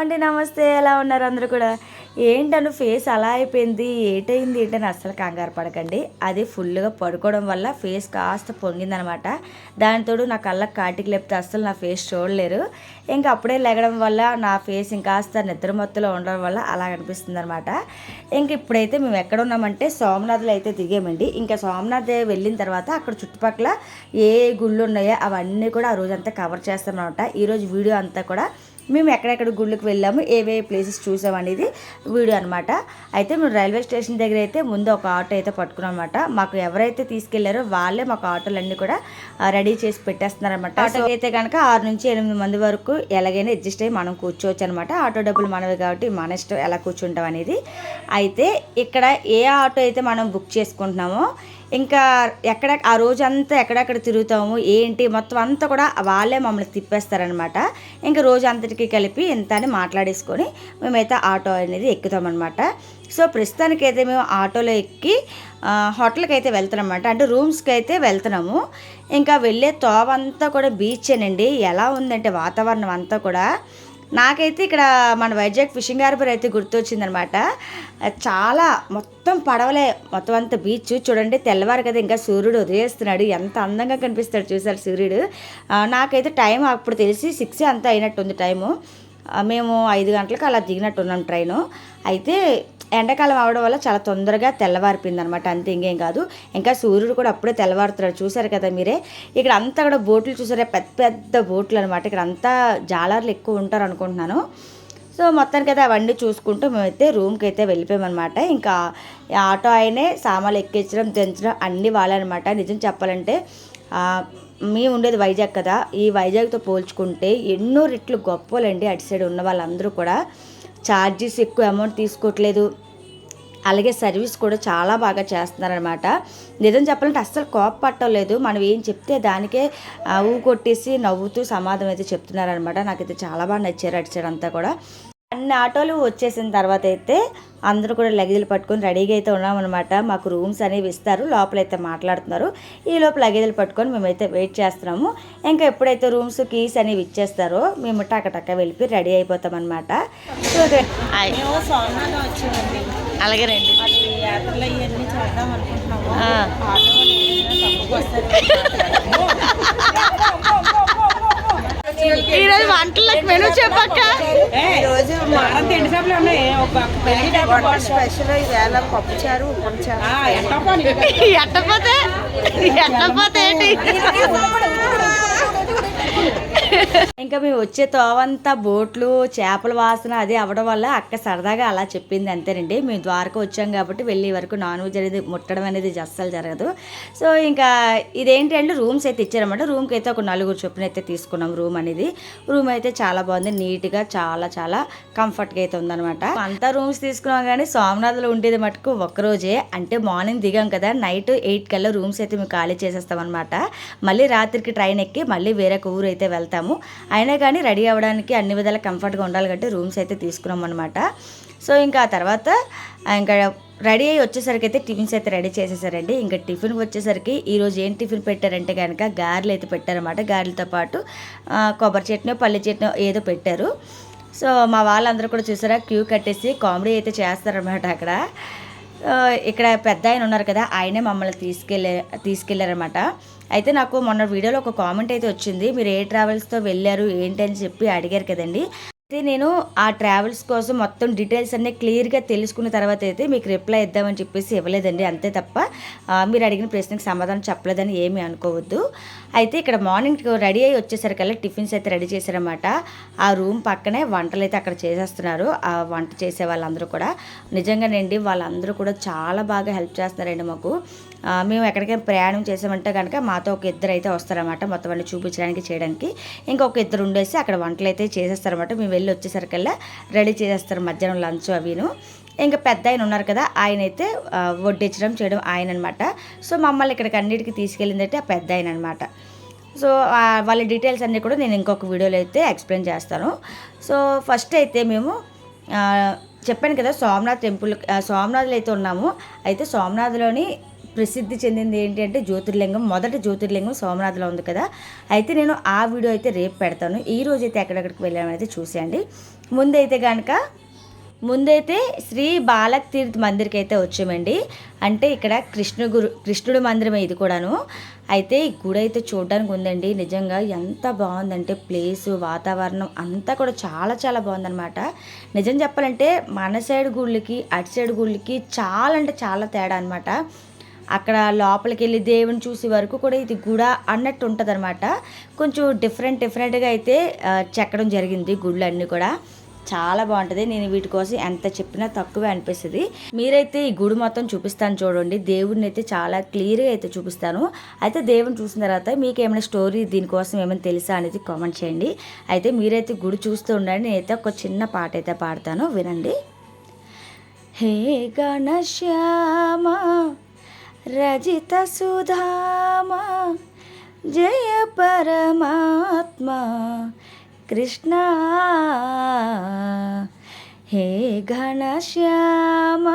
అండి నమస్తే. ఎలా ఉన్నారు అందరూ కూడా? ఏంటను ఫేస్ అలా అయిపోయింది. ఏటైంది ఏంటని అస్సలు కంగారు పడకండి. అది ఫుల్గా పడుకోవడం వల్ల ఫేస్ కాస్త పొంగిందనమాట. దానితోడు నా కళ్ళకి కాటికి లేపితే అస్సలు నా ఫేస్ చూడలేరు. ఇంకా అప్పుడే లెగడం వల్ల నా ఫేస్ ఇంకాస్త నిద్రమత్తులో ఉండడం వల్ల అలా అనిపిస్తుంది అనమాట ఇంక ఇప్పుడైతే మేము ఎక్కడ ఉన్నామంటే సోమనాథ్లో అయితే దిగామండి. ఇంకా సోమనాథ్ వెళ్ళిన తర్వాత అక్కడ చుట్టుపక్కల ఏ గుళ్ళు ఉన్నాయో అవన్నీ కూడా ఆ రోజంతా కవర్ చేస్తామన్నమాట ఈరోజు వీడియో అంతా కూడా మేము ఎక్కడెక్కడ గుళ్ళకి వెళ్ళాము ఏవే ప్లేసెస్ చూసాం అనేది వీడియో అనమాట అయితే మేము రైల్వే స్టేషన్ దగ్గర అయితే ముందు ఒక ఆటో అయితే పట్టుకున్నాం అనమాట మాకు ఎవరైతే తీసుకెళ్ళారో వాళ్ళే మాకు ఆటోలన్నీ కూడా రెడీ చేసి పెట్టేస్తున్నారనమాట ఆటో అయితే కనుక ఆరు నుంచి ఎనిమిది మంది వరకు ఎలాగైనా అడ్జస్ట్ అయ్యి మనం కూర్చోవచ్చు అనమాట ఆటో డబ్బులు మనవి కాబట్టి మన ఇష్టం ఎలా కూర్చుంటాం అనేది. అయితే ఇక్కడ ఏ ఆటో అయితే మనం బుక్ చేసుకుంటున్నామో ఇంకా ఎక్కడ ఆ రోజంతా ఎక్కడెక్కడ తిరుగుతాము ఏంటి మొత్తం అంతా కూడా వాళ్ళే మమ్మల్ని తిప్పేస్తారనమాట ఇంకా రోజు అంతటికి కలిపి ఇంత అని మాట్లాడేసుకొని మేమైతే ఆటో అనేది ఎక్కుతామన్నమాట. సో ప్రస్తుతానికి అయితే మేము ఆటోలో ఎక్కి హోటల్కి అయితే వెళ్తున్నామన్నమాట. అంటే రూమ్స్కి అయితే వెళ్తున్నాము. ఇంకా వెళ్ళే తోవంతా కూడా బీచ్ అనండి ఎలా ఉందంటే వాతావరణం అంతా కూడా నాకైతే ఇక్కడ మన వైజాగ్ ఫిషింగ్ హార్బర్ అయితే గుర్తొచ్చిందనమాట. చాలా మొత్తం పడవలే మొత్తం అంత బీచ్ చూడండి తెల్లవారు కదా ఇంకా సూర్యుడు ఉదయిస్తున్నాడు. ఎంత అందంగా కనిపిస్తాడు చూసారు సూర్యుడు. నాకైతే టైం అప్పుడు తెలిసి సిక్స్ అంతా అయినట్టుంది టైము. మేము ఐదు గంటలకు అలా దిగినట్టున్నాం ట్రైను. అయితే ఎండాకాలం అవడం వల్ల చాలా తొందరగా తెల్లవారిపోయింది అనమాట అంతే ఇంకేం కాదు. ఇంకా సూర్యుడు కూడా అప్పుడే తెల్లవారుతున్నాడు. చూసారు కదా మీరే? ఇక్కడ అంతా కూడా బోట్లు చూసారే? పెద్ద పెద్ద బోట్లు అనమాట ఇక్కడ అంతా జాలర్లు ఎక్కువ ఉంటారు అనుకుంటున్నాను. సో మొత్తానికి అయితే అవన్నీ చూసుకుంటూ మేమైతే రూమ్కి అయితే వెళ్ళిపోయామన్నమాట ఇంకా ఆటో ఆయనే సామాన్లు ఎక్కించడం దించడం అన్నీ వాళ్ళనమాట. నిజం చెప్పాలంటే మేము ఉండేది వైజాగ్ కదా. ఈ వైజాగ్తో పోల్చుకుంటే ఎన్నో రెట్లు గొప్పలండి అటు సైడ్ ఉన్న వాళ్ళందరూ కూడా. ఛార్జెస్ ఎక్కువ అమౌంట్ తీసుకోవట్లేదు. అలాగే సర్వీస్ కూడా చాలా బాగా చేస్తున్నారనమాట నిజం చెప్పాలంటే అస్సలు కోప పట్టలేదు మనం ఏం చెప్తే దానికే ఊ కొట్టేసి నవ్వుతూ సమాధానం అయితే చెప్తున్నారనమాట నాకైతే చాలా బాగా నచ్చారు అటు సైడ్ అంతా కూడా. అన్ని ఆటోలు వచ్చేసిన తర్వాత అయితే అందరూ కూడా లగేజీలు పట్టుకొని రెడీగా అయితే ఉన్నామన్నమాట. మాకు రూమ్స్ అనేవి ఇస్తారు. లోపల అయితే మాట్లాడుతున్నారు. ఈ లోపల లగేజీలు పట్టుకొని మేమైతే వెయిట్ చేస్తున్నాము. ఇంకా ఎప్పుడైతే రూమ్స్ కీస్ అనేవి ఇచ్చేస్తారో మేము టక్క టక్క వెళ్ళిపోయి రెడీ అయిపోతాం అనమాట అలాగే రండి. చేద్దాం అనుకుంటున్నాము ఆ. ఆటో ఏదైనా తక్కువకి వస్తుంది ఈరోజు వంటలకు మెనూ చెప్పక్క? ఈరోజు స్పెషల్ ఈవేళ పప్పుచారు ఉప్పచారు ఎట్టపోతే? ఎట్టపోతే ఏంటి? ఇంకా మేము వచ్చే తోవంతా బోట్లు చేపల వాసన అది అవ్వడం వల్ల అక్క సరదాగా అలా చెప్పింది అంతేనండి. మేము ద్వారక వచ్చాం కాబట్టి వెళ్ళే వరకు నాన్ వెజ్ అనేది ముట్టడం అనేది అస్సలు జరగదు. సో ఇంకా ఇదేంటి అంటే రూమ్స్ అయితే ఇచ్చారన్నమాట. రూమ్కి అయితే ఒక నలుగురు చొప్పున అయితే తీసుకున్నాం రూమ్ అనేది. రూమ్ అయితే చాలా బాగుంది. నీట్గా చాలా చాలా కంఫర్ట్గా అయితే ఉందన్నమాట. అంతా రూమ్స్ తీసుకున్నాం కానీ సోమనాథ్లో ఉండేది మటుకు ఒక్కరోజే. అంటే మార్నింగ్ దిగాం కదా నైట్ ఎయిట్ కల్లా రూమ్స్ అయితే మేము ఖాళీ చేసేస్తాం అనమాట మళ్ళీ రాత్రికి ట్రైన్ ఎక్కి మళ్ళీ వేరే ఊరు అయితే వెళ్తాం వెళ్తాము అయినా కానీ రెడీ అవ్వడానికి అన్ని విధాల కంఫర్ట్గా ఉండాలి కాబట్టి రూమ్స్ అయితే తీసుకున్నాం అనమాట సో ఇంకా ఆ తర్వాత ఇంకా రెడీ అయ్యి వచ్చేసరికి అయితే టిఫిన్స్ అయితే రెడీ చేసేసారండి. ఇంకా టిఫిన్ వచ్చేసరికి ఈరోజు ఏం టిఫిన్ పెట్టారంటే కనుక గారెలు అయితే పెట్టారన్నమాట. గారెలతో పాటు కొబ్బరి చట్నీ పల్లి చట్నీ ఏదో పెట్టారు. సో మా వాళ్ళందరూ కూడా చూసారా క్యూ కట్టేసి కామెడీ అయితే చేస్తారన్నమాట అక్కడ. ఇక్కడ పెద్ద ఆయన ఉన్నారు కదా ఆయనే మమ్మల్ని తీసుకెళ్ళే తీసుకెళ్ళారనమాట అయితే నాకు మొన్న వీడియోలో ఒక కామెంట్ అయితే వచ్చింది. మీరు ఏ ట్రావెల్స్తో వెళ్ళారు ఏంటి అని చెప్పి అడిగారు కదండి. అయితే నేను ఆ ట్రావెల్స్ కోసం మొత్తం డీటెయిల్స్ అన్నీ క్లియర్గా తెలుసుకున్న తర్వాత అయితే మీకు రిప్లై ఇద్దామని చెప్పేసి ఇవ్వలేదండి. అంతే తప్ప మీరు అడిగిన ప్రశ్నకి సమాధానం చెప్పలేదని ఏమీ అనుకోవద్దు. అయితే ఇక్కడ మార్నింగ్ రెడీ అయ్యి వచ్చేసరికల్లా టిఫిన్స్ అయితే రెడీ చేశారనమాట ఆ రూమ్ పక్కనే వంటలు అయితే అక్కడ చేసేస్తున్నారు. ఆ వంట చేసే వాళ్ళందరూ కూడా. నిజంగానండి వాళ్ళందరూ కూడా చాలా బాగా హెల్ప్ చేస్తున్నారండి మాకు. మేము ఎక్కడికైనా ప్రయాణం చేసామంటే కనుక మాతో ఒక ఇద్దరు అయితే వస్తారనమాట మొత్తం అన్ని చూపించడానికి చేయడానికి. ఇంకొక ఇద్దరు ఉండేసి అక్కడ వంటలు అయితే చేసేస్తారనమాట మేము వెళ్ళి వచ్చేసరికల్లా రెడీ చేసేస్తారు మధ్యాహ్నం లంచ్ అవిను. ఇంకా పెద్ద ఆయన ఉన్నారు కదా ఆయన అయితే వడ్డించడం చేయడం ఆయన అనమాట సో మమ్మల్ని ఇక్కడికి అన్నిటికీ తీసుకెళ్ళిందంటే ఆ పెద్ద ఆయన అనమాట సో వాళ్ళ డీటెయిల్స్ అన్నీ కూడా నేను ఇంకొక వీడియోలో అయితే ఎక్స్ప్లెయిన్ చేస్తాను. సో ఫస్ట్ అయితే మేము చెప్పాను కదా సోమనాథ్ టెంపుల్ సోమనాథ్లో అయితే ఉన్నాము. అయితే సోమనాథ్లోని ప్రసిద్ధి చెందింది ఏంటి అంటే జ్యోతిర్లింగం. మొదటి జ్యోతిర్లింగం సోమనాథ్లో ఉంది కదా. అయితే నేను ఆ వీడియో అయితే రేపు పెడతాను. ఈ రోజు అయితే ఎక్కడెక్కడికి వెళ్ళామని అయితే చూసేయండి. ముందైతే కనుక ముందైతే శ్రీ బాలక్ తీర్థ్ మందిర్కి అయితే వచ్చామండి. అంటే ఇక్కడ కృష్ణ గురు కృష్ణుడి మందిరమే ఇది కూడాను. అయితే ఈ గుడి అయితే చూడడానికి ఉందండి. నిజంగా ఎంత బాగుందంటే ప్లేసు వాతావరణం అంతా కూడా చాలా చాలా బాగుందన్నమాట. నిజం చెప్పాలంటే మన సైడ్ గుళ్ళకి అటు సైడ్ గుళ్ళకి చాలా అంటే చాలా తేడా అనమాట అక్కడ లోపలికి వెళ్ళి దేవుని చూసే వరకు కూడా ఇది గుడ అన్నట్టు ఉంటుంది కొంచెం డిఫరెంట్ డిఫరెంట్గా అయితే చెక్కడం జరిగింది గుళ్ళన్నీ కూడా. చాలా బాగుంటుంది. నేను వీటి కోసం ఎంత చెప్పినా తక్కువే అనిపిస్తుంది. మీరైతే ఈ గుడి మొత్తం చూపిస్తాను చూడండి. దేవుడిని అయితే చాలా క్లియర్గా అయితే చూపిస్తాను. అయితే దేవుని చూసిన తర్వాత మీకు ఏమైనా స్టోరీ దీనికోసం ఏమైనా తెలుసా అనేది కామెంట్ చేయండి. అయితే మీరైతే గుడి చూస్తూ ఉండండి. నేనైతే ఒక చిన్న పాట అయితే పాడతాను. వినండి. హే గణశ్యామ రజిత సుధామ జయ పరమాత్మ కృష్ణ హే ఘనశ్యామ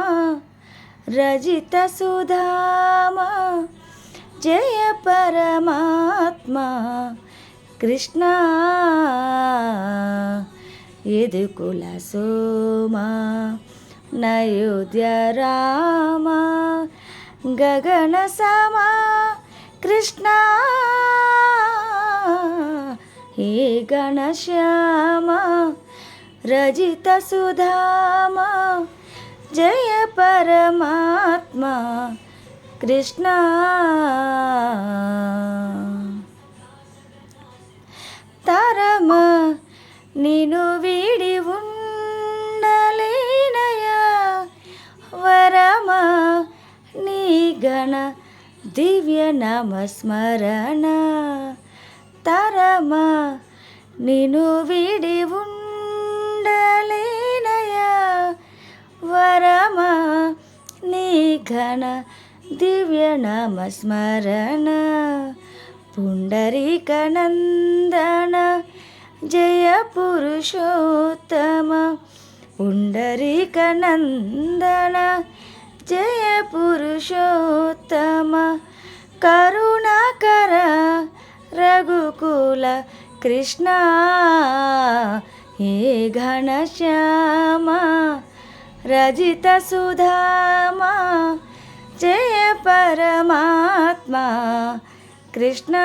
రజిత సుధామ జయ పరమాత్మ కృష్ణ ఎదుకుల సోమా నయోధ్య రామ గగన సమా కృష్ణ హే గణశ్యామ రజిత సుధామ జయ పరమాత్మ కృష్ణ తరమ నిను వీడి ఉండలేనయా వరమ నీ గణ దివ్య నమస్మరణ. తరమా నిను విడి ఉండలేనయా. వరమా నీ ఘన దివ్య నమస్మరణ. పుండరీక నందన జయ పురుషోత్తమ. పుండరీక నందన జయ పురుషోత్తమ కరుణాకర రఘుకుల కృష్ణ హే ఘనశ్యామ రజిత సుధామ జయ పరమాత్మ కృష్ణ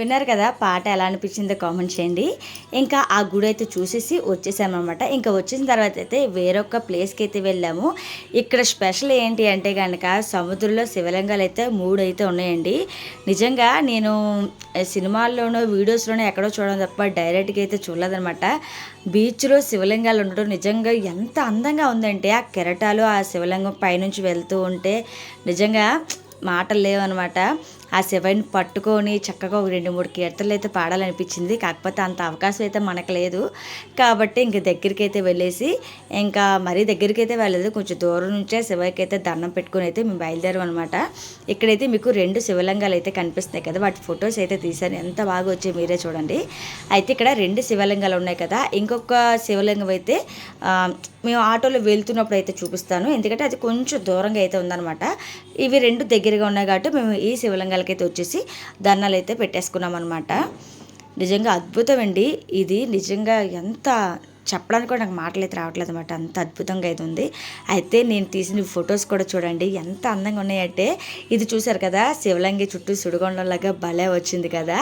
విన్నారు కదా పాట ఎలా అనిపించిందో కామెంట్ చేయండి. ఇంకా ఆ గుడి అయితే చూసేసి వచ్చేసామన్నమాట. ఇంకా వచ్చిన తర్వాత అయితే వేరొక ప్లేస్కి అయితే వెళ్ళాము. ఇక్కడ స్పెషల్ ఏంటి అంటే కనుక సముద్రంలో శివలింగాలు అయితే మూడు అయితే ఉన్నాయండి. నిజంగా నేను సినిమాల్లోనో వీడియోస్లోనో ఎక్కడో చూడడం తప్ప డైరెక్ట్గా అయితే చూడలేదనమాట బీచ్లో శివలింగాలు ఉండడం నిజంగా ఎంత అందంగా ఉందంటే ఆ కెరటాలు ఆ శివలింగం పైనుంచి వెళ్తూ ఉంటే నిజంగా మాటలు లేవన్నమాట. ఆ శివని పట్టుకొని చక్కగా ఒక రెండు మూడు కీర్తనలు అయితే పాడాలనిపించింది. కాకపోతే అంత అవకాశం అయితే మనకు లేదు. కాబట్టి ఇంక దగ్గరికి అయితే వెళ్ళేసి ఇంకా మరీ దగ్గరికి అయితే వెళ్ళలేదు. కొంచెం దూరం నుంచే శివకి అయితే దండం పెట్టుకొని అయితే మేము బయలుదేరాం అనమాట ఇక్కడైతే మీకు రెండు శివలింగాలు అయితే కనిపిస్తున్నాయి కదా. వాటి ఫొటోస్ అయితే తీశాను. ఎంత బాగా వచ్చాయి మీరే చూడండి. అయితే ఇక్కడ రెండు శివలింగాలు ఉన్నాయి కదా. ఇంకొక శివలింగం అయితే మేము ఆటోలో వెళ్తున్నప్పుడు అయితే చూపిస్తాను. ఎందుకంటే అది కొంచెం దూరంగా అయితే ఉందన్నమాట. ఇవి రెండు దగ్గరగా ఉన్నాయి కాబట్టి మేము ఈ శివలింగం అయితే వచ్చేసి దండాలు అయితే పెట్టేసుకున్నాం అనమాట నిజంగా అద్భుతం అండి ఇది నిజంగా ఎంత చెప్పడానికి కూడా నాకు మాటలు అయితే రావట్లేదు అనమాట అంత అద్భుతంగా అయితే ఉంది. అయితే నేను తీసిన ఫొటోస్ కూడా చూడండి. ఎంత అందంగా ఉన్నాయంటే ఇది చూశారు కదా శివలింగి చుట్టూ సుడిగొండంలాగా భలే వచ్చింది కదా.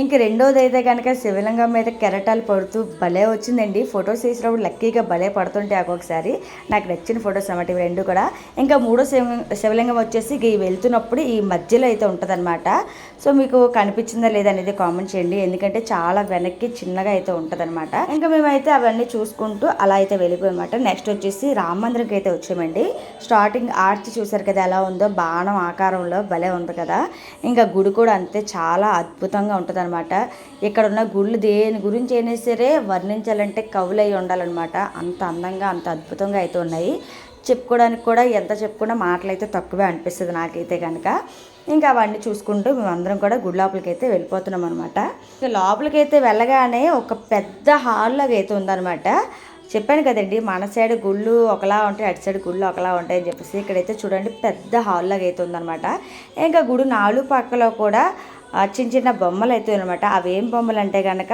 ఇంక రెండోది అయితే కనుక శివలింగం మీద కెరటాలు పడుతూ భలే వచ్చిందండి. ఫొటోస్ తీసినప్పుడు లక్కీగా భలే పడుతుంటే ఒక్కొక్కసారి. నాకు నచ్చిన ఫొటోస్ అన్నమాట ఇవి రెండు కూడా. ఇంకా మూడో శివ శివలింగం వచ్చేసి ఈ వెళ్తున్నప్పుడు ఈ మధ్యలో అయితే ఉంటుందన్నమాట. సో మీకు కనిపించిందా లేదా అనేది కామెంట్ చేయండి. ఎందుకంటే చాలా వెనక్కి చిన్నగా అయితే ఉంటుందన్నమాట. ఇంకా మేమైతే అవన్నీ చూసుకుంటూ అలా అయితే వెళ్ళిపోయామన్నమాట. నెక్స్ట్ వచ్చేసి రామ మందిరంకి అయితే వచ్చామండి. స్టార్టింగ్ ఆర్చ్ చూసారు కదా ఎలా ఉందో బాణం ఆకారంలో భలే ఉంది కదా. ఇంకా గుడి కూడా అంతే చాలా అద్భుతంగా ఉంటుంది ఇక్కడ ఉన్న గుళ్ళు దేని గురించి అయినా సరే వర్ణించాలంటే కవులై ఉండాలన్నమాట. అంత అందంగా అంత అద్భుతంగా అయితే ఉన్నాయి. చెప్పుకోవడానికి కూడా ఎంత చెప్పుకున్నా మాటలు అయితే తక్కువే అనిపిస్తుంది నాకైతే కనుక ఇంకా అవన్నీ చూసుకుంటూ మేమందరం కూడా గుడి లోపలికి అయితే వెళ్ళిపోతున్నాం అనమాట ఇంకా లోపలికి అయితే వెళ్ళగానే ఒక పెద్ద హాల్ లాగా అయితే ఉందన్నమాట. చెప్పాను కదండి మన సైడ్ గుళ్ళు ఒకలా ఉంటాయి అటు సైడ్ గుళ్ళు ఒకలా ఉంటాయి అని చెప్పేసి ఇక్కడైతే చూడండి పెద్ద హాల్ లాగా అయితే ఉందన్నమాట. ఇంకా గుడి నాలుగు పక్కలో కూడా చిన్న చిన్న బొమ్మలు అయితే అనమాట అవేం బొమ్మలు అంటే కనుక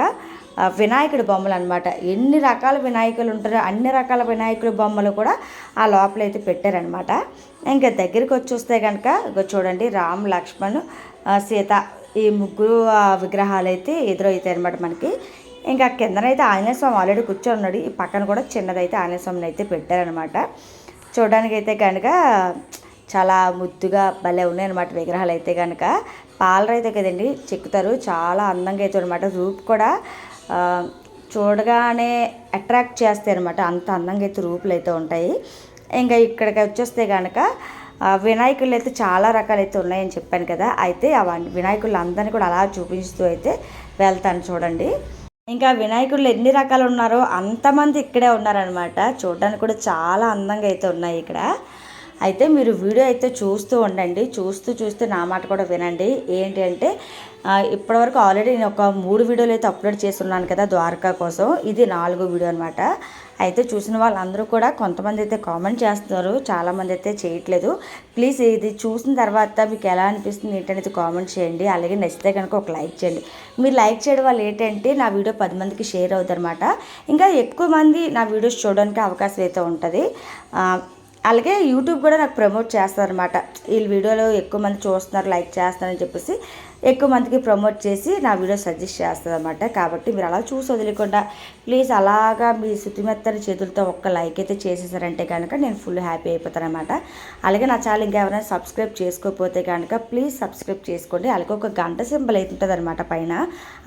వినాయకుడి బొమ్మలు అనమాట ఎన్ని రకాల వినాయకులు ఉంటారో అన్ని రకాల వినాయకుడి బొమ్మలు కూడా ఆ లోపల అయితే పెట్టారనమాట ఇంకా దగ్గరికి వచ్చి చూస్తే కనుక చూడండి రామ్ లక్ష్మణ్ సీత ఈ ముగ్గురు విగ్రహాలు అయితే ఎదురవుతాయి అనమాట మనకి. ఇంకా కిందనైతే ఆంజనేయ స్వామి ఆల్రెడీ కూర్చొని ఉన్నాడు ఈ పక్కన కూడా చిన్నదైతే ఆంజనేయ స్వామిని అయితే పెట్టారనమాట చూడడానికి అయితే కనుక చాలా ముద్దుగా భలే ఉన్నాయన్నమాట విగ్రహాలు అయితే కనుక పాలరైతే కదండి చెక్కుతారు. చాలా అందంగా అయితే అనమాట రూప్ కూడా చూడగానే అట్రాక్ట్ చేస్తాయి అనమాట అంత అందంగా అయితే రూపులు అయితే ఉంటాయి. ఇంకా ఇక్కడికి వచ్చేస్తే కనుక వినాయకులు అయితే చాలా రకాలు అయితే ఉన్నాయని చెప్పాను కదా. అయితే అవన్నీ వినాయకులు అందరినీ కూడా అలా చూపిస్తూ అయితే వెళ్తాను చూడండి. ఇంకా వినాయకులు ఎన్ని రకాలు ఉన్నారో అంతమంది ఇక్కడే ఉన్నారనమాట చూడడానికి కూడా చాలా అందంగా అయితే ఉన్నాయి ఇక్కడ. అయితే మీరు వీడియో అయితే చూస్తూ ఉండండి. చూస్తూ చూస్తూ నా మాట కూడా వినండి. ఏంటి అంటే ఇప్పటివరకు ఆల్రెడీ నేను ఒక మూడు వీడియోలు అయితే అప్లోడ్ చేస్తున్నాను కదా ద్వారకా కోసం. ఇది నాలుగో వీడియో అనమాట అయితే చూసిన వాళ్ళందరూ కూడా కొంతమంది అయితే కామెంట్ చేస్తున్నారు. చాలామంది అయితే చేయట్లేదు. ప్లీజ్ ఇది చూసిన తర్వాత మీకు ఎలా అనిపిస్తుంది ఏంటనేది కామెంట్ చేయండి. అలాగే నచ్చితే కనుక ఒక లైక్ చేయండి. మీరు లైక్ చేయడం వల్ల ఏంటంటే నా వీడియో పది మందికి షేర్ అవుతుంది ఇంకా ఎక్కువ మంది నా వీడియోస్ చూడడానికి అవకాశం అయితే ఉంటుంది. అలాగే యూట్యూబ్ కూడా నాకు ప్రమోట్ చేస్తారనమాట వీళ్ళ వీడియోలో ఎక్కువ మంది చూస్తున్నారు లైక్ చేస్తున్నారని చెప్పేసి. ఎక్కువ మందికి ప్రమోట్ చేసి నా వీడియో సజెస్ట్ చేస్తుంది అనమాట కాబట్టి మీరు అలా చూసి వదిలేకుండా ప్లీజ్ అలాగా మీ శుతిమెత్తని చేతులతో ఒక్క లైక్ అయితే చేసేసారంటే కనుక నేను ఫుల్ హ్యాపీ అయిపోతాను అనమాట అలాగే నా ఛానల్ ఇంకా ఎవరైనా సబ్స్క్రైబ్ చేసుకోకపోతే కనుక ప్లీజ్ సబ్స్క్రైబ్ చేసుకోండి. అలాగే ఒక గంట సింబల్ అవుతుంటుంది అనమాట పైన.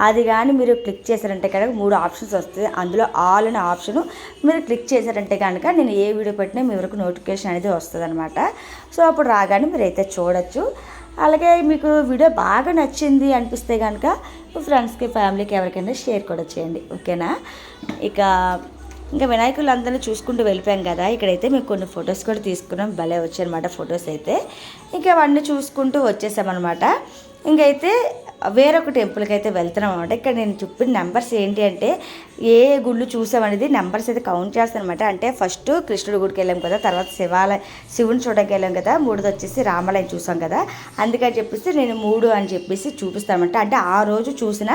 అది కానీ మీరు క్లిక్ చేశారంటే కనుక మూడు ఆప్షన్స్ వస్తాయి. అందులో ఆల్ అనే ఆప్షన్ మీరు క్లిక్ చేశారంటే కనుక నేను ఏ వీడియో పెట్టినా మీ వరకు నోటిఫికేషన్ అనేది వస్తుంది అనమాట సో అప్పుడు రాగానే మీరు అయితే చూడొచ్చు. అలాగే మీకు వీడియో బాగా నచ్చింది అనిపిస్తే కనుక ఫ్రెండ్స్కి ఫ్యామిలీకి ఎవరికైనా షేర్ కూడా చేయండి. ఓకేనా? ఇక ఇంకా వినాయకులు అందరినీ చూసుకుంటూ వెళ్ళిపోయాం కదా. ఇక్కడైతే మేము కొన్ని ఫొటోస్ కూడా తీసుకున్నాం. భలే వచ్చాయన్నమాట ఫొటోస్ అయితే. ఇంకా అవన్నీ చూసుకుంటూ వచ్చేసామన్నమాట. ఇంకైతే వేరొక టెంపుల్కి అయితే వెళ్తున్నాం అనమాట ఇక్కడ నేను చెప్పిన నెంబర్స్ ఏంటి అంటే ఏ గుళ్ళు చూసామనేది నెంబర్స్ అయితే కౌంట్ చేస్తాను అనమాట అంటే ఫస్ట్ కృష్ణుడి గుడికి వెళ్ళాం కదా తర్వాత శివాలయ శివుని చూడడానికి వెళ్ళాం కదా మూడోది వచ్చేసి రామాలయం చూసాం కదా. అందుకని చెప్పేసి నేను మూడు అని చెప్పేసి చూపిస్తానమాట అంటే ఆ రోజు చూసిన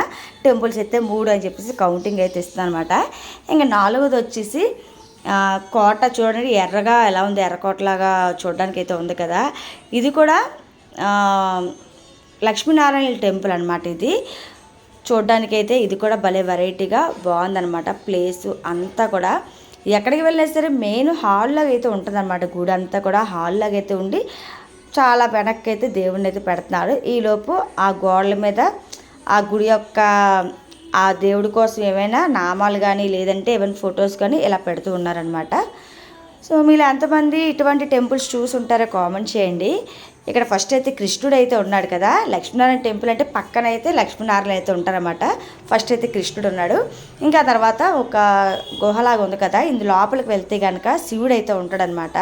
టెంపుల్స్ అయితే మూడు అని చెప్పేసి కౌంటింగ్ అయితే ఇస్తాను అనమాట ఇంకా నాలుగోది వచ్చేసి కోట చూడండి ఎర్రగా ఎలా ఉంది ఎర్రకోటలాగా చూడడానికి అయితే ఉంది కదా. ఇది కూడా లక్ష్మీనారాయణ టెంపుల్ అనమాట ఇది. చూడ్డానికైతే అయితే ఇది కూడా భలే వెరైటీగా బాగుందనమాట ప్లేస్ అంతా కూడా. ఎక్కడికి వెళ్ళినా సరే మెయిన్ హాల్లాగా అయితే ఉంటుందన్నమాట. గుడి అంతా కూడా హాల్లాగా అయితే ఉండి చాలా వెనక్కి అయితే దేవుడిని అయితే పెడుతున్నారు. ఈలోపు ఆ గోడల మీద ఆ గుడి యొక్క ఆ దేవుడి కోసం ఏమైనా నామాలు కానీ లేదంటే ఏమైనా ఫొటోస్ కానీ ఇలా పెడుతూ ఉన్నారనమాట సో మీరు ఎంతమంది ఇటువంటి టెంపుల్స్ చూసి ఉంటారో కామెంట్ చేయండి. ఇక్కడ ఫస్ట్ అయితే కృష్ణుడు అయితే ఉన్నాడు కదా. లక్ష్మీనారాయణ టెంపుల్ అంటే పక్కన అయితే లక్ష్మీనారాయణ అయితే ఉంటారన్నమాట. ఫస్ట్ అయితే కృష్ణుడు ఉన్నాడు. ఇంకా తర్వాత ఒక గుహలాగా ఉంది కదా. ఇందు లోపలికి వెళ్తే కనుక శివుడు అయితే ఉంటాడనమాట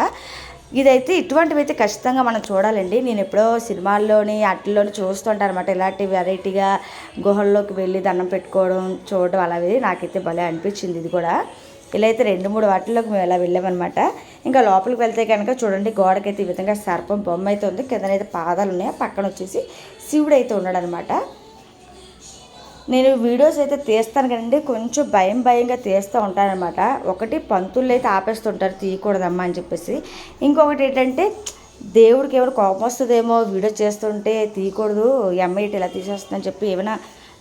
ఇదైతే ఇటువంటివి అయితే ఖచ్చితంగా మనం చూడాలండి. నేను ఎప్పుడో సినిమాల్లోని అట్లలోని చూస్తుంటాను అనమాట ఇలాంటి వెరైటీగా గుహల్లోకి వెళ్ళి దండం పెట్టుకోవడం చూడడం అలాగే నాకైతే భలే అనిపించింది ఇది కూడా. ఇలా అయితే రెండు మూడు వాటిల్లోకి మేము ఇలా వెళ్ళామన్నమాట. ఇంకా లోపలికి వెళ్తే కనుక చూడండి గోడకైతే ఈ విధంగా సర్పం బొమ్మ అయితే ఉంది. కిందనైతే పాదాలు ఉన్నాయి. ఆ పక్కన వచ్చేసి శివుడు అయితే ఉన్నాడనమాట నేను వీడియోస్ అయితే తీస్తాను కదండి. కొంచెం భయం భయంగా తీస్తూ ఉంటానమాట ఒకటి పంతులు అయితే ఆపేస్తుంటారు. తీయకూడదమ్మా అని చెప్పేసి. ఇంకొకటి ఏంటంటే దేవుడికి ఏమైనా కోపం వస్తుందేమో వీడియో చేస్తుంటే తీయకూడదు. ఈ అమ్మాయి ఇటు ఇలా తీసేస్తుందని చెప్పి ఏమైనా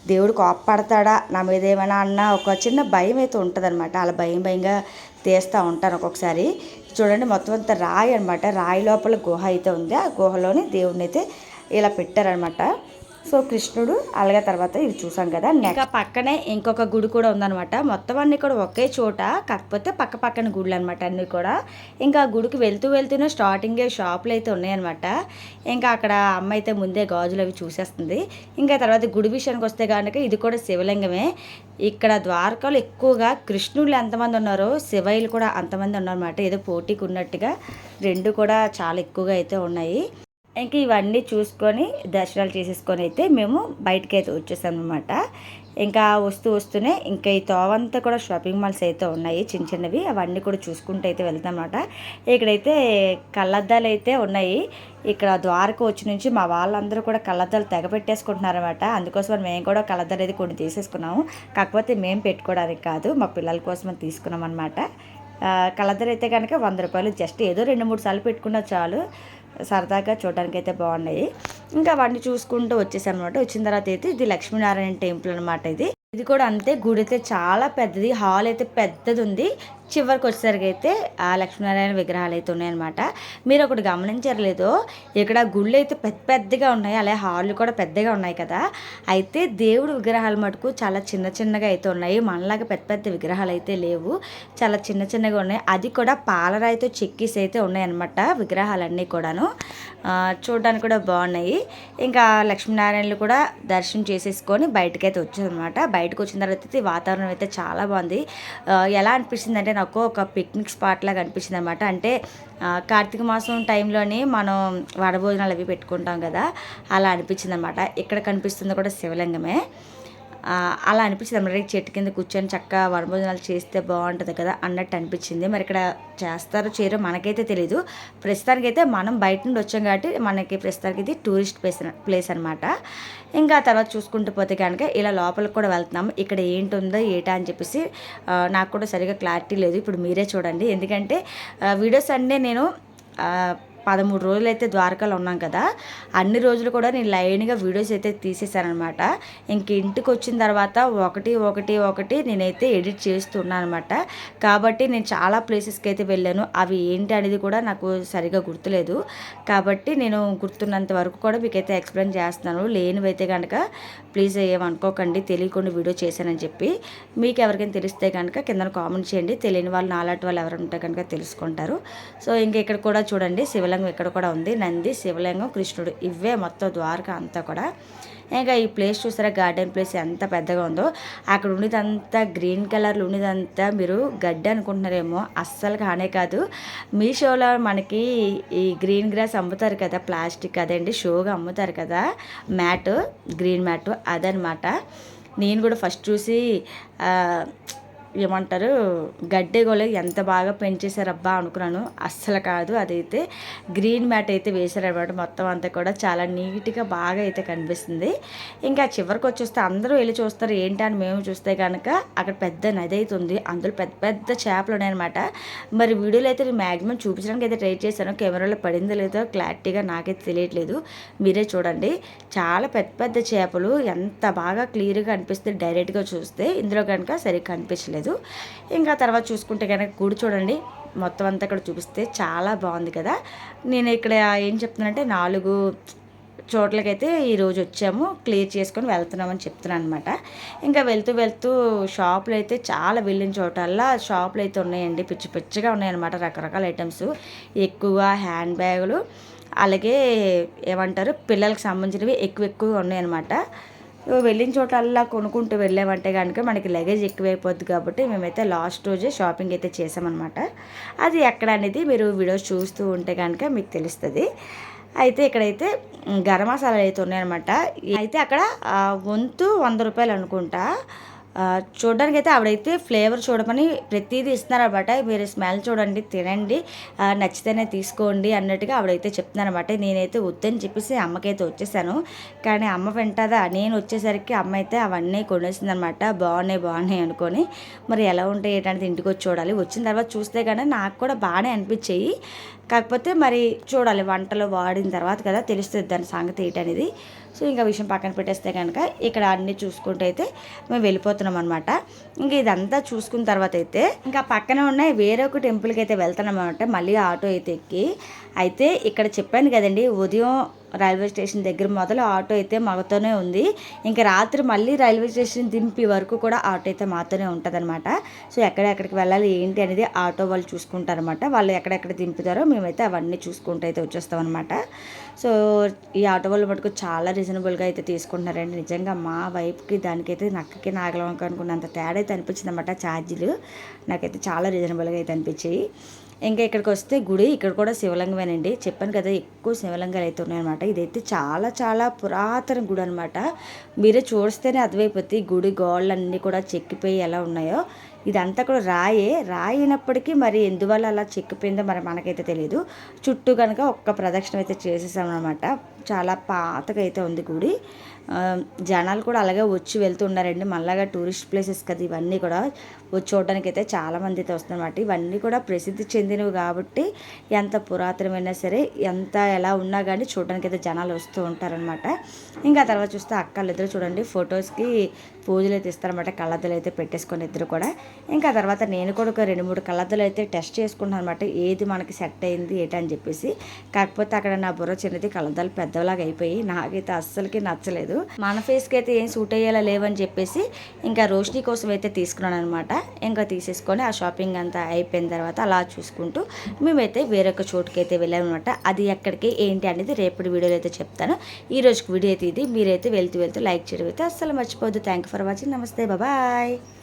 దేవుడు కోప్పడతాడా? నా మీద ఏమైనా అన్న ఒక చిన్న భయం అయితే ఉంటుందన్నమాట. అలా భయం భయంగా తీస్తూ ఉంటాను ఒక్కొక్కసారి. చూడండి మొత్తం అంతా రాయి అనమాట రాయి లోపల గుహ అయితే ఉంది. ఆ గుహలోని దేవుడిని అయితే ఇలా పెట్టారనమాట సో కృష్ణుడు అలాగే తర్వాత ఇది చూసాం కదా ఇంకా పక్కనే ఇంకొక గుడి కూడా ఉందన్నమాట. మొత్తం అన్ని కూడా ఒకే చోట కాకపోతే పక్క పక్కన గుడులు అనమాట అన్నీ కూడా. ఇంకా ఆ గుడికి వెళ్తూ వెళ్తూనే స్టార్టింగే షాపులు అయితే ఉన్నాయన్నమాట. ఇంకా అక్కడ అమ్మ అయితే ముందే గాజులు అవి చూసేస్తుంది. ఇంకా తర్వాత గుడి విషయానికి వస్తే కనుక ఇది కూడా శివలింగమే. ఇక్కడ ద్వారకాలు ఎక్కువగా కృష్ణుళ్ళు ఎంతమంది ఉన్నారో శివయ్యలు కూడా అంతమంది ఉన్నారన్నమాట. ఏదో పోటీకి ఉన్నట్టుగా రెండు కూడా చాలా ఎక్కువగా అయితే ఉన్నాయి. ఇంకా ఇవన్నీ చూసుకొని దర్శనాలు చేసేసుకొని అయితే మేము బయటకి అయితే వచ్చేసాం అనమాట ఇంకా వస్తూ వస్తూనే ఇంకా ఈ తోవంతా కూడా షాపింగ్ మాల్స్ అయితే ఉన్నాయి చిన్న చిన్నవి. అవన్నీ కూడా చూసుకుంటూ అయితే వెళ్తాం అనమాట ఇక్కడైతే కళ్ళద్దాలు అయితే ఉన్నాయి. ఇక్కడ ద్వారక వచ్చి నుంచి మా వాళ్ళందరూ కూడా కళ్ళద్దాలు తెగ పెట్టేసుకుంటున్నారు అనమాట అందుకోసం మేము కూడా కళ్ళద్దాలు అయితే కొన్ని తీసేసుకున్నాము. కాకపోతే మేము పెట్టుకోవడానికి కాదు మా పిల్లల కోసం తీసుకున్నాం అనమాట కళ్ళద్దాలు అయితే కనుక వంద రూపాయలు జస్ట్ ఏదో రెండు మూడు సార్లు పెట్టుకున్నా చాలు. సరదాగా చూడడానికి అయితే బాగున్నాయి. ఇంకా అవన్నీ చూసుకుంటూ వచ్చేసాం అనమాట వచ్చిన తర్వాత అయితే ఇది లక్ష్మీనారాయణ టెంపుల్ అనమాట ఇది. ఇది కూడా అంతే గుడి అయితే చాలా పెద్దది హాల్ అయితే పెద్దది ఉంది. చివరికి వచ్చేసరికి అయితే ఆ లక్ష్మీనారాయణ విగ్రహాలు అయితే ఉన్నాయన్నమాట. మీరు ఒకటి గమనించారు లేదో ఇక్కడ గుళ్ళు అయితే పెద్ద పెద్దగా ఉన్నాయి అలాగే హాళ్ళు కూడా పెద్దగా ఉన్నాయి కదా. అయితే దేవుడు విగ్రహాలు మటుకు చాలా చిన్న చిన్నగా అయితే ఉన్నాయి. మనలాగా పెద్ద పెద్ద విగ్రహాలు అయితే లేవు. చాలా చిన్న చిన్నగా ఉన్నాయి. అది కూడా పాలరాయితో చెక్కీస్ అయితే ఉన్నాయన్నమాట విగ్రహాలన్నీ కూడాను. చూడడానికి కూడా బాగున్నాయి. ఇంకా లక్ష్మీనారాయణలు కూడా దర్శనం చేసేసుకొని బయటకైతే వచ్చారనమాట బయటకు వచ్చిన తర్వాత అయితే వాతావరణం అయితే చాలా బాగుంది. ఎలా అనిపిస్తుంది అంటే నాకు ఒక పిక్నిక్ స్పాట్ లాగా అనిపించింది అనమాట అంటే కార్తీక మాసం టైంలోని మనం వడభోజనాలు అవి పెట్టుకుంటాం కదా అలా అనిపించింది అనమాట ఇక్కడ కనిపిస్తుంది కూడా శివలింగమే. అలా అనిపించింది అన్నమాట. చెట్టు కింద కూర్చొని చక్కగా వనభోజనాలు చేస్తే బాగుంటుంది కదా అన్నట్టు అనిపించింది. మరి ఇక్కడ చేస్తారో చేయరో మనకైతే తెలీదు. ప్రస్తుతానికి అయితే మనం బయట నుండి వచ్చాం కాబట్టి మనకి ప్రస్తుతానికి ఇది టూరిస్ట్ ప్లేస్ ప్లేస్ అనమాట ఇంకా తర్వాత చూసుకుంటూ పోతే కనుక ఇలా లోపలికి కూడా వెళ్తున్నాం ఇక్కడ ఏంటుందో ఏటా అని చెప్పేసి నాకు కూడా సరిగా క్లారిటీ లేదు. ఇప్పుడు మీరే చూడండి. ఎందుకంటే వీడియోస్ అన్నీ నేను పదమూడు రోజులు అయితే ద్వారకాలో ఉన్నాం కదా అన్ని రోజులు కూడా నేను లైన్గా వీడియోస్ అయితే తీసేశానమాట ఇంక ఇంటికి వచ్చిన తర్వాత ఒకటి ఒకటి ఒకటి నేనైతే ఎడిట్ చేస్తున్నాను అనమాట కాబట్టి నేను చాలా ప్లేసెస్కి అయితే వెళ్ళాను. అవి ఏంటి అనేది కూడా నాకు సరిగా గుర్తులేదు. కాబట్టి నేను గుర్తున్నంత వరకు కూడా మీకైతే ఎక్స్ప్లెయిన్ చేస్తున్నాను. లేనివైతే కనుక ప్లీజ్ ఏమనుకోకండి తెలియకుండా వీడియో చేశానని చెప్పి. మీకు ఎవరికైనా తెలిస్తే కనుక కింద కామెంట్ చేయండి. తెలియని వాళ్ళు నాలాంటి వాళ్ళు ఎవరు ఉంటే కనుక తెలుసుకుంటారు. సో ఇంక ఇక్కడ కూడా చూడండి శివలింగం ఇక్కడ కూడా ఉంది. నంది శివలింగం కృష్ణుడు ఇవే మొత్తం ద్వారక అంతా కూడా. ఇంకా ఈ ప్లేస్ చూసారా? గార్డెన్ ప్లేస్ ఎంత పెద్దగా ఉందో. అక్కడ ఉండేదంతా గ్రీన్ కలర్లో ఉండేదంతా మీరు గడ్డి అనుకుంటున్నారేమో. అస్సలు కానే కాదు. మీ షోలో మనకి ఈ గ్రీన్ గ్రాస్ అమ్ముతారు కదా ప్లాస్టిక్ అదండి. షోగా అమ్ముతారు కదా మ్యాట్ గ్రీన్ మ్యాట్ అదనమాట. నేను కూడా ఫస్ట్ చూసి ఏమంటారు గడ్డి కూడా ఎంత బాగా పెంచేశారబ్బా అనుకున్నాను. అస్సలు కాదు అదైతే గ్రీన్ మ్యాట్ అయితే వేశారనమాట. మొత్తం అంతా కూడా చాలా నీట్గా బాగా అయితే కనిపిస్తుంది. ఇంకా చివరికి వచ్చేస్తే అందరూ వెళ్ళి చూస్తారు ఏంటి అని మేము చూస్తే కనుక అక్కడ పెద్ద నది అయితే ఉంది. అందులో పెద్ద పెద్ద చేపలు ఉన్నాయన్నమాట. మరి వీడియోలో అయితే నేను మ్యాక్సిమం చూపించడానికి అయితే ట్రై చేశాను. కెమెరాలో పడిందో లేదో క్లారిటీగా నాకైతే తెలియట్లేదు. మీరే చూడండి. చాలా పెద్ద పెద్ద చేపలు ఎంత బాగా క్లియర్గా అనిపిస్తుంది డైరెక్ట్గా చూస్తే. ఇందులో కనుక సరిగ్గా కనిపించలేదు. ఇంకా తర్వాత చూసుకుంటే కనుక గుడి చూడండి. మొత్తం అంతా ఇక్కడ చూపిస్తే చాలా బాగుంది కదా. నేను ఇక్కడ ఏం చెప్తున్నానంటే నాలుగు చోట్లకైతే ఈరోజు వచ్చాము. క్లియర్ చేసుకొని వెళ్తున్నామని చెప్తున్నాను అనమాట ఇంకా వెళ్తూ వెళ్తూ షాపులు అయితే చాలా వెళ్ళిన చోటల్లా షాపులు అయితే ఉన్నాయండి. పిచ్చి పిచ్చిగా ఉన్నాయన్నమాట రకరకాల ఐటమ్స్. ఎక్కువగా హ్యాండ్ బ్యాగులు అలాగే ఏమంటారు పిల్లలకు సంబంధించినవి ఎక్కువ ఎక్కువగా ఉన్నాయన్నమాట. వెళ్ళిన చోటల్లా కొనుక్కుంటూ వెళ్ళామంటే కనుక మనకి లగేజ్ ఎక్కువైపోద్ది కాబట్టి మేమైతే లాస్ట్ రోజే షాపింగ్ అయితే చేసామన్నమాట. అది ఎక్కడ అనేది మీరు వీడియోస్ చూస్తూ ఉంటే కనుక మీకు తెలుస్తుంది. అయితే ఇక్కడైతే గరం మసాలాలు అయితే ఉన్నాయన్నమాట. అయితే అక్కడ వంతు వంద రూపాయలు అనుకుంటా. చూడడానికి అయితే ఆవిడైతే ఫ్లేవర్ చూడమని ప్రతిదీ ఇస్తున్నారనమాట మీరు స్మెల్ చూడండి తినండి నచ్చితేనే తీసుకోండి అన్నట్టుగా ఆవిడైతే చెప్తున్నారనమాట నేనైతే వద్దని చెప్పేసి అమ్మకైతే వచ్చేసాను. కానీ అమ్మ వింటదా? నేను వచ్చేసరికి అమ్మ అయితే అవన్నీ కొనేసిందనమాట బాగున్నాయి బాగున్నాయి అనుకొని. మరి ఎలా ఉంటాయి ఏంటంటే ఇంటికి వచ్చి చూడాలి. వచ్చిన తర్వాత చూస్తే కానీ నాకు కూడా బాగానే అనిపించాయి. కాకపోతే మరి చూడాలి వంటలో వాడిన తర్వాత కదా తెలుస్తుంది దాని సంగతి ఏంటనేది. సో ఇంకా విషయం పక్కన పెట్టేస్తే కనుక ఇక్కడ అన్నీ చూసుకుంటూ అయితే మేము వెళ్ళిపోతున్నాం అనమాట ఇంకా ఇదంతా చూసుకున్న తర్వాత అయితే ఇంకా పక్కన ఉన్న వేరే ఒక టెంపుల్కి అయితే వెళ్తున్నాం అనమాట మళ్ళీ ఆటో అయితే ఎక్కి. అయితే ఇక్కడ చెప్పాను కదండి ఉదయం రైల్వే స్టేషన్ దగ్గర మొదలు ఆటో అయితే మాతోనే ఉంది. ఇంకా రాత్రి మళ్ళీ రైల్వే స్టేషన్ దింపి వరకు కూడా ఆటో అయితే మాతోనే ఉంటుంది సో ఎక్కడెక్కడికి వెళ్ళాలి ఏంటి అనేది ఆటో వాళ్ళు చూసుకుంటారనమాట వాళ్ళు ఎక్కడెక్కడ దింపుతారో మేమైతే అవన్నీ చూసుకుంటూ అయితే వచ్చేస్తాం అనమాట సో ఈ ఆటో వాళ్ళు మటుకు చాలా రీజనబుల్గా అయితే తీసుకుంటున్నారండి. నిజంగా మా వైపుకి దానికైతే నక్కకి నాగలం అనుకున్నంత తేడా అయితే అనిపించింది అనమాట ఛార్జీలు. నాకైతే చాలా రీజనబుల్గా అయితే అనిపించాయి. ఇంకా ఇక్కడికి వస్తే గుడి ఇక్కడ కూడా శివలింగమేనండి. చెప్పాను కదా ఎక్కువ శివలింగాలు అయితే ఉన్నాయన్నమాట. ఇదైతే చాలా చాలా పురాతన గుడి అనమాట మీరే చూస్తేనే అర్థమైపోతుంది గుడి గోళ్ళన్నీ కూడా చెక్కిపోయి ఎలా ఉన్నాయో. ఇదంతా కూడా రాయే రాయినప్పటికీ మరి ఎందువల్ల అలా చెక్కిపోయిందో మరి మనకైతే తెలియదు చుట్టూ కనుక ఒక్క ప్రదక్షిణ అయితే చేసేసాం అనమాట చాలా పాతగా అయితే ఉంది గుడి. జనాలు కూడా అలాగే వచ్చి వెళ్తున్నారండి. మళ్ళాగా టూరిస్ట్ ప్లేసెస్ కదా ఇవన్నీ కూడా. వచ్చి చూడడానికి అయితే చాలామంది అయితే వస్తున్నమాట ఇవన్నీ కూడా ప్రసిద్ధి చెందినవి కాబట్టి ఎంత పురాతనమైనా సరే ఎంత ఎలా ఉన్నా కానీ చూడడానికి అయితే జనాలు వస్తూ ఉంటారనమాట ఇంకా తర్వాత చూస్తే అక్కలు ఇద్దరు చూడండి ఫొటోస్కి పూజలు అయితే ఇస్తారనమాట కళ్ళద్దలు అయితే పెట్టేసుకొని ఇద్దరు కూడా. ఇంకా తర్వాత నేను కూడా ఒక రెండు మూడు కళ్ళద్దలు అయితే టెస్ట్ చేసుకుంటాను అనమాట ఏది మనకి సెట్ అయింది ఏంటి అని చెప్పేసి. కాకపోతే అక్కడ నా బుర్ర చిన్నది కళ్ళద్దాలు పెద్దలాగా అయిపోయి నాకైతే అస్సలకి నచ్చలేదు. మన ఫేస్కి అయితే ఏం సూట్ అయ్యేలా లేవని చెప్పేసి ఇంకా రోషిని కోసం అయితే తీసుకున్నాను అనమాట ఇంకా తీసేసుకొని ఆ షాపింగ్ అంతా అయిపోయిన తర్వాత అలా చూసుకుంటూ మేమైతే వేరొక చోటుకి అయితే వెళ్ళామన్నమాట. అది ఎక్కడికి ఏంటి అనేది రేపటి వీడియోలో అయితే చెప్తాను. ఈ రోజుకి వీడియో అయితే ఇది. మీరైతే వెళ్తూ వెళ్తూ లైక్ చేయడం అయితే అస్సలు మర్చిపోద్దు థ్యాంక్ యూ ఫర్ వాచింగ్ నమస్తే బాబాయ్